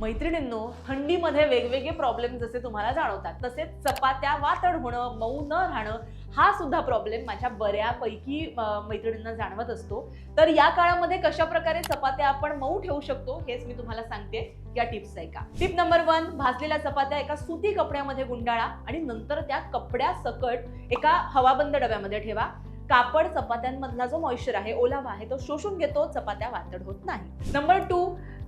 मैत्रिणींनो थंडीमध्ये वेगवेगळे प्रॉब्लेम जसे तुम्हाला जाणवतात तसेच चपात्या वातड होणं मऊ न राहणं हा सुद्धा प्रॉब्लेम माझ्या बऱ्यापैकी मैत्रिणींना जाणवत असतो. तर या काळामध्ये कशा प्रकारे चपात्या आपण मऊ ठेवू शकतो हेच मी तुम्हाला सांगते. या टिप्स ऐका टिप नंबर वन भाजलेल्या चपात्या एका सुती कपड्यामध्ये गुंडाळा आणि नंतर त्या कपड्या सकट एका हवाबंद डब्यामध्ये ठेवा. कापड चपात्यांमधला जो मॉइश्चर आहे ओलावा आहे तो शोषून घेतो चपात्या वातड होत नाही. नंबर टू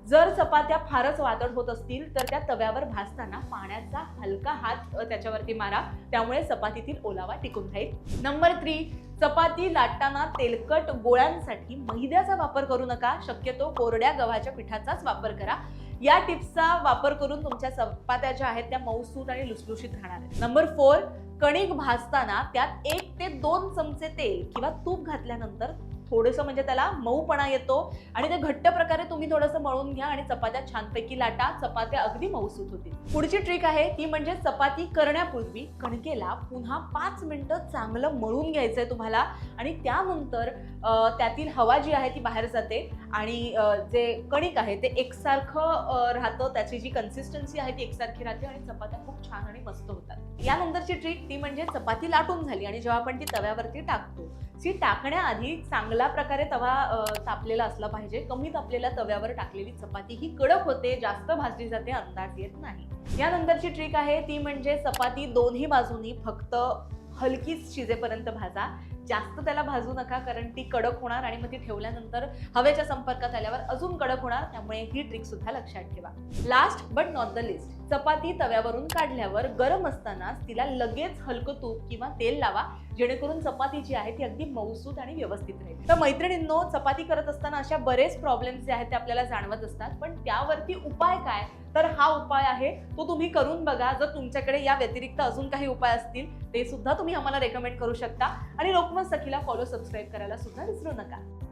जर चपात्या फारच वातड होत असतील तर त्या तव्यावर भाजताना पाण्याचा हलका हात त्याच्यावरती मारा. त्यामुळे चपातीतील ओलावा टिकून राहील. नंबर थ्री चपाती लाटताना तेलकट गोळ्यांसाठी मैद्याचा वापर करू नका. शक्यतो कोरड्या गव्हाच्या पिठाचाच वापर करा. या टिप्सचा वापर करून तुमच्या चपात्या ज्या आहेत त्या मऊसूत आणि लुसलुशीत राहणार आहेत. नंबर फोर कणिक भाजताना त्यात एक ते दोन चमचे तेल किंवा तूप घातल्यानंतर थोडंसं म्हणजे त्याला मऊपणा येतो आणि ते घट्ट प्रकारे तुम्ही थोडंसं मळून घ्या आणि चपात्या छानपैकी लाटा. चपात्या अगदी मऊसूत होतील. पुढची ट्रिक आहे ती म्हणजे चपाती करण्यापूर्वी कणकेला पुन्हा पाच मिनटं चांगलं मळून घ्यायचं आहे तुम्हाला. आणि त्यानंतर त्यातील हवा जी आहे ती बाहेर जाते आणि जे कणिक आहे ते एकसारखं राहतं. त्याची जी कन्सिस्टन्सी आहे ती एकसारखी राहते आणि चपात्या खूप छान आणि मस्त होतात. यानंतरची ट्रिक ती म्हणजे चपाती लाटून झाली आणि जेव्हा आपण ती तव्यावरती टाकतो ती टाकण्याआधी चांगल्या प्रकारे तवा तापलेला असला पाहिजे. कमी तापलेल्या तव्यावर टाकलेली चपाती ही कडक होते जास्त भाजली जाते अंदाज येत नाही. यानंतरची ट्रिक आहे ती म्हणजे चपाती दोन्ही बाजूनी फक्त हलकीच शिजेपर्यंत भाजा. जास्त त्याला भाजू नका कारण ती कडक होणार आणि मग ती ठेवल्यानंतर हवेच्या संपर्कात आल्यावर अजून कडक होणार त्यामुळे ही ट्रिक सुद्धा लक्षात ठेवा. Last but not the list chapati तव्यावरून काढल्यावर गरम असतानाच तिला लगेच हलकं तूप किंवा तेल लावा जेणेकरून चपाती जी आहे ती अगदी मऊसूत आणि व्यवस्थित राहील. तर मैत्रिणींनो चपाती करत असताना अशा बरेच प्रॉब्लेम्स जे आहेत ते आपल्याला जाणवत असतात. पण त्यावरती उपाय काय? तर हा उपाय आहे तो तुम्ही करून बघा. जर तुमच्याकडे या व्यतिरिक्त अजून काही उपाय असतील ते सुद्धा तुम्ही आम्हाला रेकमेंड करू शकता. आणि लोकमत सखीला फॉलो सबस्क्राईब करायला सुद्धा विसरू नका.